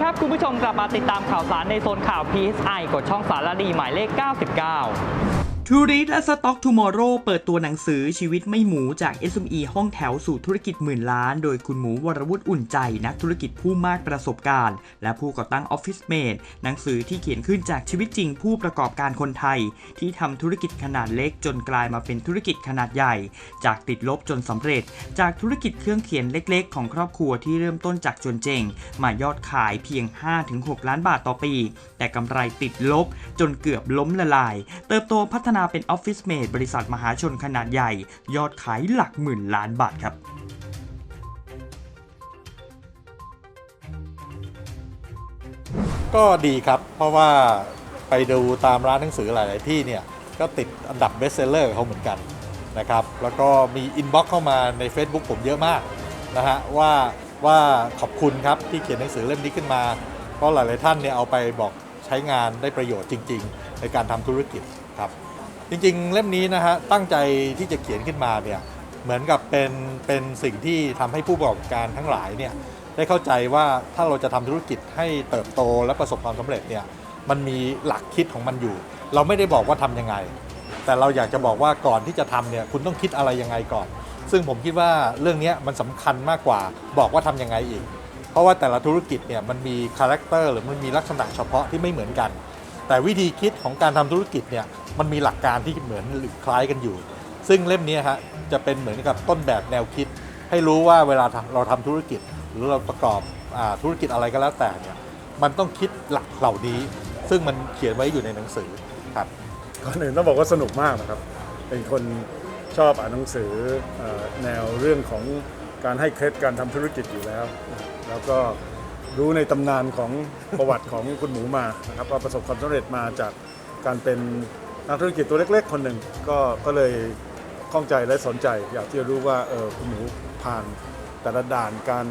ครับ คุณผู้ชมกลับมาติดตามข่าวสารในโซนข่าว PSI กดช่องสารดีหมายเลข 99 ทูริสและสต็อกทูมอร์โรเปิดตัวหนังสือชีวิตไม่หมูจาก SME ห้องแถวสู่ธุรกิจหมื่นล้าน โดยคุณหมูวรวุฒิอุ่นใจ นักธุรกิจผู้มากประสบการณ์ และผู้ก่อตั้ง Office Mate หนังสือที่เขียนขึ้นจากชีวิตจริงผู้ประกอบการคนไทย ที่ทำธุรกิจขนาดเล็กจนกลายมาเป็นธุรกิจขนาดใหญ่ จากติดลบจนสำเร็จ จากธุรกิจเครื่องเขียนเล็กๆ ของครอบครัวที่เริ่มต้นจากจนเจงมายอดขายเพียง 5-6 ล้านบาทต่อปี แต่กำไรติดลบจนเกือบล้มละลาย เติบโตพัฒนาเป็น Office Mate บริษัทมหาชนขนาดใหญ่ ยอดขายหลักหมื่นล้านบาทครับก็ดีครับ เพราะว่าไปดูตามร้านหนังสือหลาย ๆ ที่เนี่ย ก็ติดอันดับเบสเซลเลอร์เขาเหมือนกันนะครับ แล้วก็มีอินบ็อกซ์เข้ามาใน Facebook ผมเยอะมากนะฮะว่าว่าขอบคุณครับที่เขียนหนังสือเล่มนี้ขึ้นมา เพราะหลาย ๆ ท่านเนี่ยเอาไปบอกใช้งานได้ประโยชน์จริง ๆ ในการทำธุรกิจครับ จริงๆ เล่มนี้นะฮะตั้งใจที่จะเขียนขึ้นมาเนี่ยเหมือนกับเป็นเป็นสิ่งที่ทำให้ผู้ประกอบการทั้งหลายเนี่ยได้เข้าใจว่าถ้าเราจะทำธุรกิจให้เติบโตและประสบความสำเร็จเนี่ยมันมีหลักคิดของมันอยู่ เราไม่ได้บอกว่าทำยังไง แต่เราอยากจะบอกว่าก่อนที่จะทำเนี่ยคุณต้องคิดอะไรยังไงก่อน ซึ่งผมคิดว่าเรื่องนี้มันสำคัญมากกว่าบอกว่าทำยังไงอีก เพราะว่าแต่ละธุรกิจเนี่ยมันมีคาแรคเตอร์หรือมันมีลักษณะเฉพาะที่ไม่เหมือนกัน แต่วิธีคิดของการทำธุรกิจเนี่ยมันมีหลักการที่เหมือนหรือคล้ายกันอยู่ ซึ่งเล่มนี้ฮะจะเป็นเหมือนกับต้นแบบแนวคิด ให้รู้ว่าเวลาเราทำธุรกิจ หรือเราประกอบอธุรกิจอะไรก็แล้วแต่เนี่ยมันต้องคิดหลักเหล่านี้ ซึ่งมันเขียนไว้อยู่ในหนังสือครับก่อนอื่นต้องบอกว่าสนุกมากนะครับเป็นคนชอบอ่านหนังสืออแนวเรื่องของการให้เคล็ดการทำธุรกิจอยู่แล้ว แล้วก็ รู้ในตำนานของประวัติของคุณหมูมานะครับว่าประสบความสำเร็จมาจากการเป็นนักธุรกิจตัวเล็ก ๆ คนหนึ่งก็ก็เลยข้องใจและสนใจ อยากที่จะรู้ว่าเออคุณหมูผ่านแต่ละด่านการ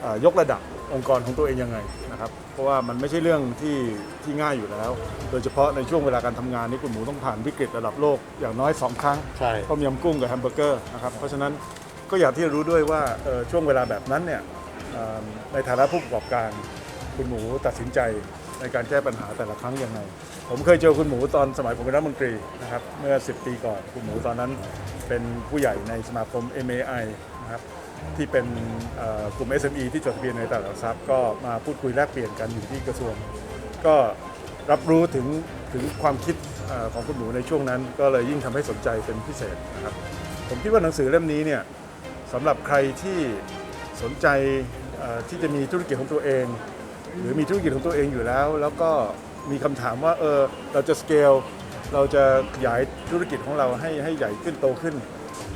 เอ่อยกระดับองค์กรของตัวเองยังไงนะครับ เพราะว่ามันไม่ใช่เรื่องที่ที่ง่ายอยู่แล้ว โดยเฉพาะในช่วงเวลาการทำงานนี้คุณหมูต้องผ่านวิกฤตระดับโลกอย่างน้อย 2 ครั้งใช่ต้มยำกุ้งกับแฮมเบอร์เกอร์นะครับเพราะฉะนั้นก็อยากที่จะรู้ด้วยว่าเอ่อช่วงเวลาแบบนั้นเนี่ยเอ่อ ในฐานะผู้ประกอบการคุณหมูตัดสินใจในการแก้ปัญหาแต่ละครั้งยังไง ผมเคยเจอคุณหมูตอนสมัยผมเป็นรัฐมนตรีนะครับเมื่อ 10 ปีก่อนคุณหมูตอนนั้นเป็นผู้ใหญ่ในสมาคม MAI นะครับที่เป็นเอ่อกลุ่ม SME ที่จดทะเบียนในตลาดหลักทรัพย์ก็มาพูดคุยแลกเปลี่ยนกันอยู่ที่กระทรวง ก็รับรู้ถึงถึงความคิดอของคุณหมูในช่วงนั้น ก็เลยยิ่งทำให้สนใจเป็นพิเศษนะครับผมคิดว่าหนังสือเล่มนี้เนี่ยสำหรับใครที่สนใจ ที่จะมีธุรกิจของตัวเอง หรือมีธุรกิจของตัวเองอยู่แล้ว แล้วก็มีคำถามว่าเออเราจะสเกลเราจะขยายธุรกิจของเราให้ให้ใหญ่ขึ้นโตขึ้น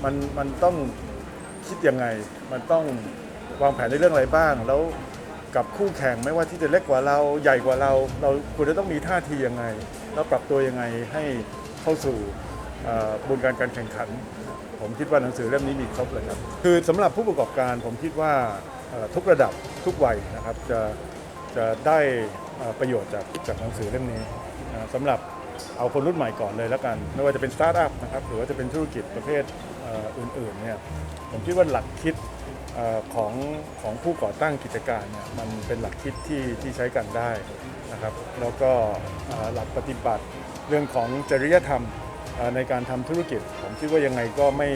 มันมันต้องคิดยังไง มันต้องวางแผนในเรื่องอะไรบ้าง แล้วกับคู่แข่งไม่ว่าที่จะเล็กกว่าเราใหญ่กว่าเรา เราควรจะต้องมีท่าทียังไง แล้วปรับตัวยังไงให้เข้าสู่เอ่อบนการการแข่งขัน ผมคิดว่าหนังสือเล่มนี้มีครบเลยครับ คือสำหรับผู้ประกอบการผมคิดว่า ทุกระดับทุกวัยนะครับจะจะได้ประโยชน์จากจากหนังสือเล่มนี้สำหรับเอาคนรุ่นใหม่ก่อนเลยแล้วกัน ไม่ว่าจะเป็นสตาร์ทอัพนะครับหรือว่าจะเป็นธุรกิจประเภทอื่นๆเนี่ยผมคิดว่าหลักคิดอของของผู้ก่อตั้งกิจการเนี่ยมันเป็นหลักคิดที่ที่ใช้กันได้นะครับแล้วก็หลักปฏิบัติเรื่องของจริยธรรมในการทำธุรกิจ ผมคิดว่ายังไงก็ไม่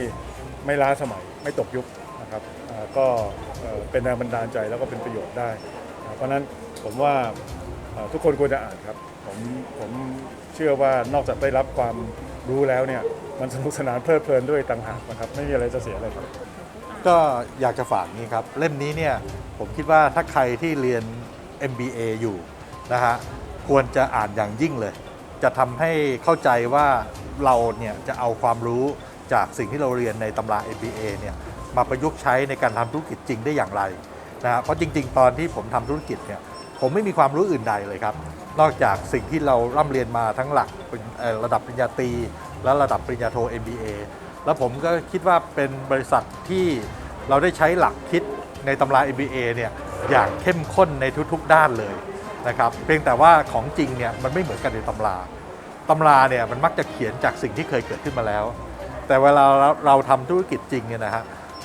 ไม่ล้าสมัยไม่ตกยุค นะครับก็เป็นแรงบันดาลใจแล้วก็เป็นประโยชน์ได้ เพราะฉะนั้นผมว่าทุกคนควรจะอ่านครับผมผมเชื่อว่านอกจากได้รับความรู้แล้วเนี่ยมันสนุกสนานเพลิดเพลินด้วยต่างหากนะครับไม่มีอะไรจะเสียเลยครับ ก็อยากจะฝากนี้ครับ เล่มนี้เนี่ยผมคิดว่าถ้าใครที่เรียน MBA อยู่นะฮะควรจะอ่านอย่างยิ่งเลย จะทำให้เข้าใจว่าเราเนี่ยจะเอาความรู้จากสิ่งที่เราเรียนในตำรา MBA เนี่ย มาประยุกต์ใช้ในการทำธุรกิจจริงได้อย่างไรนะเพราะจริง ๆ ตอนที่ผมทำธุรกิจเนี่ยผมไม่มีความรู้อื่นใดเลยครับ นอกจากสิ่งที่เราร่ำเรียนมาทั้งหลักเอ่อระดับปริญญาตรีและระดับปริญญาโท MBA แล้วผมก็คิดว่าเป็นบริษัทที่เราได้ใช้หลักคิดในตำรา MBA เนี่ยอย่างเข้มข้นในทุกๆ ด้านเลยนะครับเพียงแต่ว่าของจริงเนี่ยมันไม่เหมือนกันในตำราตำราเนี่ยมันมักจะเขียนจากสิ่งที่เคยเกิดขึ้นมาแล้ว แต่เวลาเราเราทำธุรกิจจริงเนี่ยนะฮะ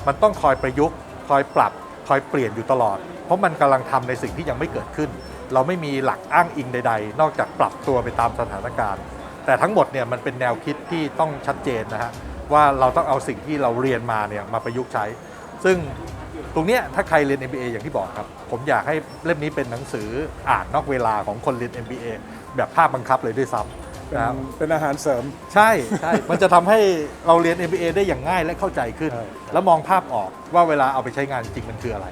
มันต้องคอยประยุกต์ คอยปรับ คอยเปลี่ยนอยู่ตลอด เพราะมันกำลังทำในสิ่งที่ยังไม่เกิดขึ้น เราไม่มีหลักอ้างอิงใด ๆ นอกจากปรับตัวไปตามสถานการณ์ แต่ทั้งหมดเนี่ยมันเป็นแนวคิดที่ต้องชัดเจนนะฮะว่าเราต้องเอาสิ่งที่เราเรียนมาเนี่ยมาประยุกต์ใช้ ซึ่งตรงเนี้ยถ้าใครเรียน MBA อย่างที่บอกครับ ผมอยากให้เล่มนี้เป็นหนังสืออ่านนอกเวลาของคนเรียน MBA แบบภาคบังคับเลยด้วยซ้ำ เป็นนะครับ เป็นอาหารเสริม ใช่ใช่ มันจะทำให้เราเรียน MBA ได้อย่างง่ายและเข้าใจขึ้น ใช่ แล้วมองภาพออกว่าเวลาเอาไปใช้งานจริงๆมันคืออะไร